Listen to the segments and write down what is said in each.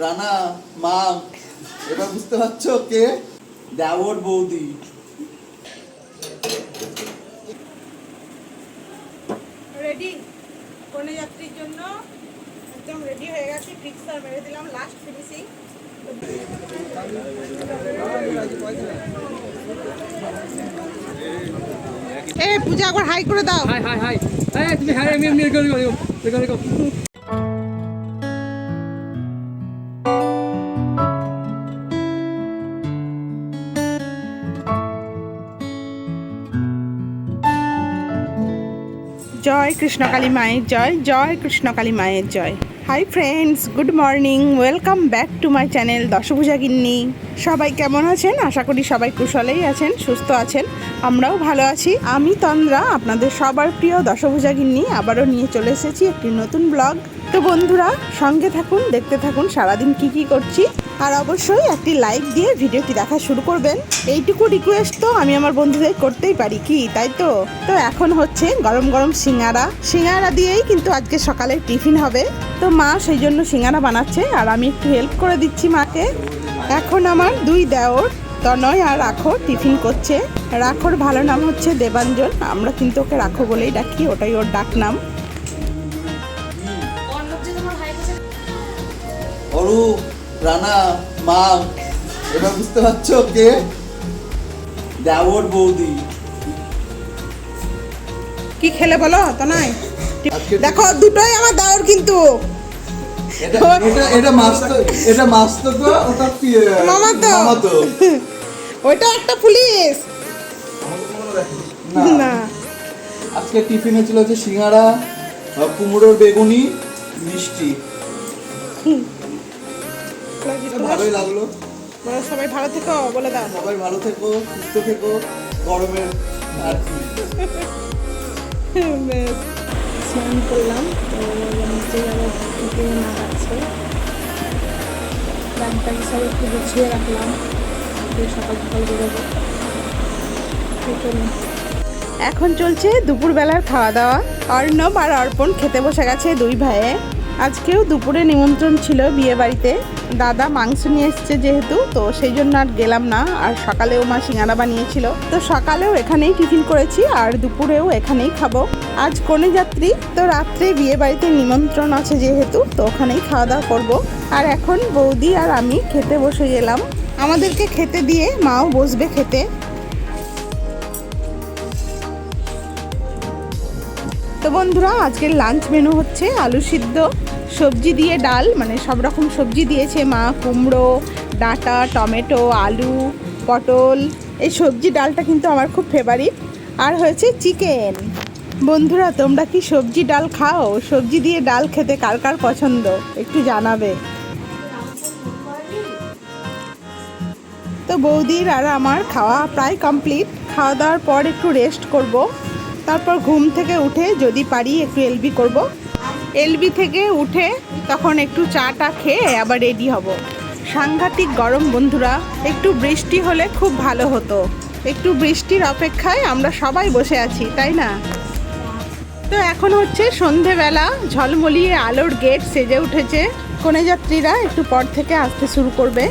রানা মা এবার বুঝতে পারছ কে দেওর বৌদি রেডি কনে যাত্রীর জন্য একদম রেডি হয়ে গেছে ফিক্সার মেরে দিলাম লাস্ট ফিনিশিং এ পূজা একবার হাই করে দাও হাই হাই হাই তুমি হাই আমি এমনি রেকর্ড করো জয় কৃষ্ণকালী মায়ের জয় জয় কৃষ্ণ কালী মায়ের জয়। Hi friends good morning welcome back to my channel Dashabhuja Ginni. সবাই কেমন আছেন? আশা করি সবাই কুশলেই আছেন, সুস্থ আছেন, আমরাও ভালো আছি। আমি তন্দ্রা, আপনাদের সবার প্রিয় দশভূজা গিন্নি, আবারও নিয়ে চলে এসেছি একটি নতুন ব্লগ তো বন্ধুরা, সঙ্গে থাকুন, দেখতে থাকুন, সারাদিন কি কি করছি। আর অবশ্যই একটি লাইক দিয়ে ভিডিওটি দেখা শুরু করবেন। এইটুকু রিকোয়েস্ট তো আমি আমার বন্ধুদের করতেই পারি কি, তাই তো? তো এখন হচ্ছে গরম গরম সিঙ্গারা। সিঙ্গারা দিয়েই কিন্তু আজকে সকালে টিফিন হবে। তো মা সেই জন্য সিঙ্গারা বানাচ্ছে, আর আমি একটু হেল্প করে দিচ্ছি মাকে। এখন আমার দুই দেওর, তনয় আর রাখো টিফিন করছে। রাখোর ভালো নাম হচ্ছে দেবাঞ্জন, আমরা কিন্তু ওকে রাখো বলেই ডাকি, ওটাই ওর ডাক নাম অরূপ রানা মা এবার বুঝতে পারছ কে? দেওর বৌদি। কি খেলে বলো? তনয় আজকে দেখো দুটোই আমার দেওর কিন্তু। এটা এটা ওটা। মামাতো। ওইটা একটা পুলিশ। না। না। আজকে টিফিনে ছিল হচ্ছে সিঙ্গারা কুমড়োর বেগুনি মিষ্টি। ভালোই লাগল। বলো, সবাই ভালো থেকো বলে দাও। সবাই ভালো থেকো সুস্থ থেকো গরমের আর কি। স্নান করলাম তো নিচে যাব থেকে না আছে। ব্যাগটাকে সব একটু গুছিয়ে রাখলাম দিয়ে সকাল সকাল বেরোবো। এখন চলছে দুপুরবেলার খাওয়া দাওয়া। অর্ণব আর অর্পণ খেতে বসে গেছে দুই ভাইয়ে। আজকেও দুপুরে নিমন্ত্রণ ছিল বিয়ে বাড়িতে। দাদা মাংস নিয়ে এসছে যেহেতু, তো সেই জন্য আর গেলাম না। আর সকালেও মা সিঙ্গারা বানিয়েছিল। তো সকালেও এখানেই টিফিন করেছি, আর দুপুরেও এখানেই খাব। আজ কনে যাত্রী? তো রাত্রে বিয়ে বাড়িতে নিমন্ত্রণ আছে যেহেতু, তো ওখানেই খাওয়া দাওয়া করব। আর এখন বৌদি আর আমি খেতে বসে গেলাম। আমাদেরকে খেতে দিয়ে মাও বসবে খেতে। তো বন্ধুরা, আজকের লাঞ্চ মেনু হচ্ছে আলু সিদ্ধ, সবজি দিয়ে ডাল মানে সব রকম সবজি দিয়েছে মা, কুমড়ো, ডাঁটা, টমেটো, আলু, পটল। এই সবজি ডালটা কিন্তু আমার খুব ফেভারিট আর হয়েছে চিকেন বন্ধুরা, তোমরা কি সবজি ডাল খাও? সবজি দিয়ে ডাল খেতে কার কার পছন্দ? একটু জানাবে। তো বৌদির আর আমার খাওয়া প্রায় কমপ্লিট খাওয়া দাওয়ার পর একটু রেস্ট করব। তারপর ঘুম থেকে উঠে যদি পারি একটু এলবি করব। এলবি থেকে উঠে তখন একটু চাটা খেয়ে আবার রেডি হব। সাংঘাতিক গরম বন্ধুরা, একটু বৃষ্টি হলে খুব ভালো হতো। একটু বৃষ্টির অপেক্ষায় আমরা সবাই বসে আছি, তাই না? তো এখন হচ্ছে সন্ধেবেলা, ঝলমলিয়ে আলোর গেট সেজে উঠেছে। কনে যাত্রীরা একটু পর থেকে আসতে শুরু করবে।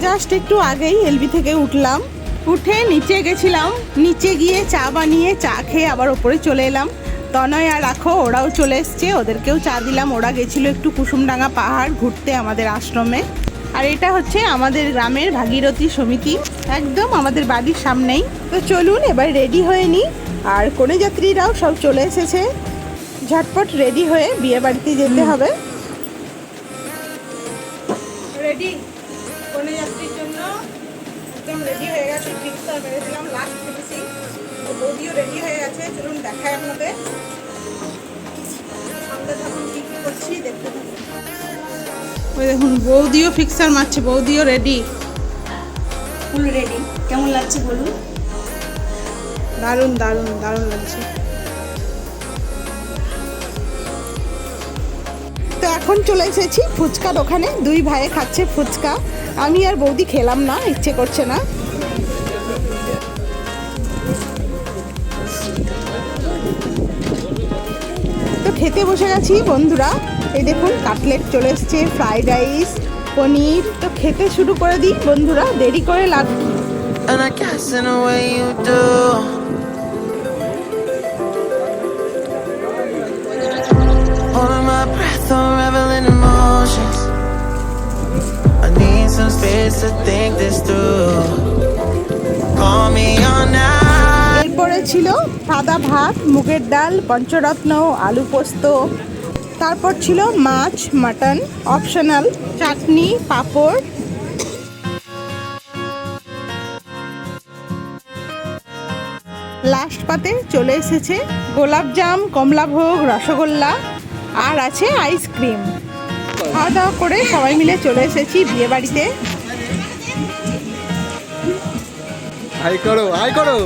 জাস্ট একটু আগেই এলবি থেকে উঠলাম। উঠে নিচে গেছিলাম। নিচে গিয়ে চা বানিয়ে চা খেয়ে আবার ওপরে চলে এলাম। তনয় আর রাখো ওরাও চলে এসছে। ওদেরকেও চা দিলাম। ওরা গেছিল একটু কুসুমডাঙ্গা পাহাড় ঘুরতে আমাদের আশ্রমে। আর এটা হচ্ছে আমাদের গ্রামের ভাগীরথী সমিতি। একদম আমাদের বাড়ির সামনেই। তো চলুন এবার রেডি হয়ে নিই। আর কনে যাত্রীরাও সব চলে এসেছে। ঝটপট রেডি হয়ে বিয়ে বাড়িতে যেতে হবে। রেডি? কনে যাত্রীর জন্য? একদম রেডি হয়ে গেছে ফিক্সার মেরেছিলাম লাস্ট ফিনিশিং বৌদিও রেডি হয়ে গেছে, চলুন দেখায় আপনাদের। করছি, দেখতে ওই দেখুন, বৌদিও ফিক্সার মারছে, বৌদিও রেডি ফুল রেডি কেমন লাগছে বলুন? দারুণ দারুণ দারুণ লাগছে। তো এখন চলে এসেছি ফুচকার ওখানে দুই ভাইয়ে খাচ্ছে ফুচকা। আমি আর বৌদি খেলাম না, ইচ্ছে করছে না। তো খেতে বসে গেছি বন্ধুরা। এই দেখুন, কাটলেট চলে এসছে, ফ্রাইড রাইস, পনির। তো খেতে শুরু করে দিই বন্ধুরা, দেরি করে লাভ some space to think this through. Call me on now. এরপরে ছিল সাদা ভাত, মুগের ডাল, পঞ্চরত্ন, আলু পোস্ত তারপর ছিল মাছ, mutton optional chutney, papad last পাতে চলে এসেছে গোলাপজাম, কমলাভোগ, রসগোল্লা, আর আছে আইসক্রিম খাওয়া দাওয়া করে সবাই মিলে চলে এসেছি বিয়ে বাড়িতে। হাই করো হাই করো।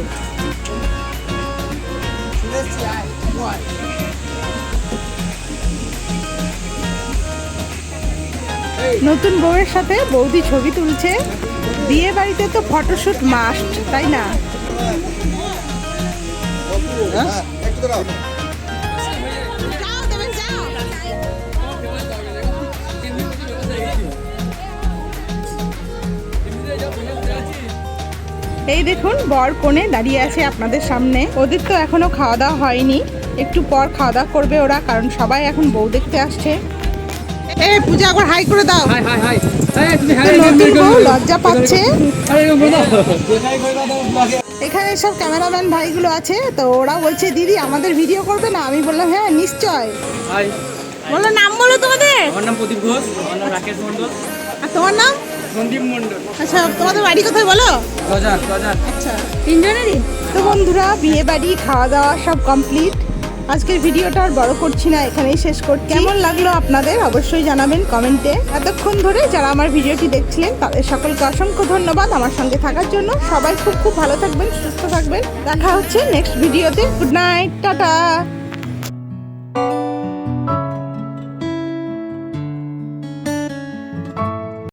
নতুন বউয়ের সাথে বৌদি ছবি তুলছে। বিয়ে বাড়িতে তো ফটোশুট মাস্ট তাই না? এই দেখুন বর কোণে দাঁড়িয়ে আছে আপনাদের সামনে। ওদের তো এখনও খাওয়া দাওয়া হয়নি। একটু পর খাওয়া দাওয়া করবে ওরা কারণ সবাই এখন বউ দেখতে আসছে। এ পূজা একবার হাই করে দাও। Hi hi hi. এই তুমি হাই তো আমি নতুন বউ লজ্জা পাচ্ছে। এখানে সব ক্যামেরাম্যান ভাইগুলো আছে তো ওরা বলছে দিদি আমাদের ভিডিও করবে না? আমি বললাম হ্যাঁ নিশ্চয়। বলো নাম বলো তোমাদের। আমার নাম প্রদীপ ঘোষ। আমার নাম রাকেশ মণ্ডল। আর তোমার নাম? সন্দীপ মণ্ডল। আচ্ছা তোমাদের বাড়ি কোথায় বলো? আচ্ছা তিনজনেরই? তো বন্ধুরা বিয়ে বাড়ি খাওয়া দাওয়া সব কমপ্লিট আজকের ভিডিওটা আর বড় করছি না এখানেই শেষ করছি। কেমন লাগল আপনাদের? অবশ্যই জানাবেন কমেন্টে। এতক্ষণ ধরে যারা আমার ভিডিওটি দেখছিলেন তাদের সকলকে অসংখ্য ধন্যবাদ আমার সঙ্গে থাকার জন্য। সবাই খুব খুব ভালো থাকবেন সুস্থ থাকবেন। দেখা হচ্ছে নেক্সট ভিডিওতে। Good night tata.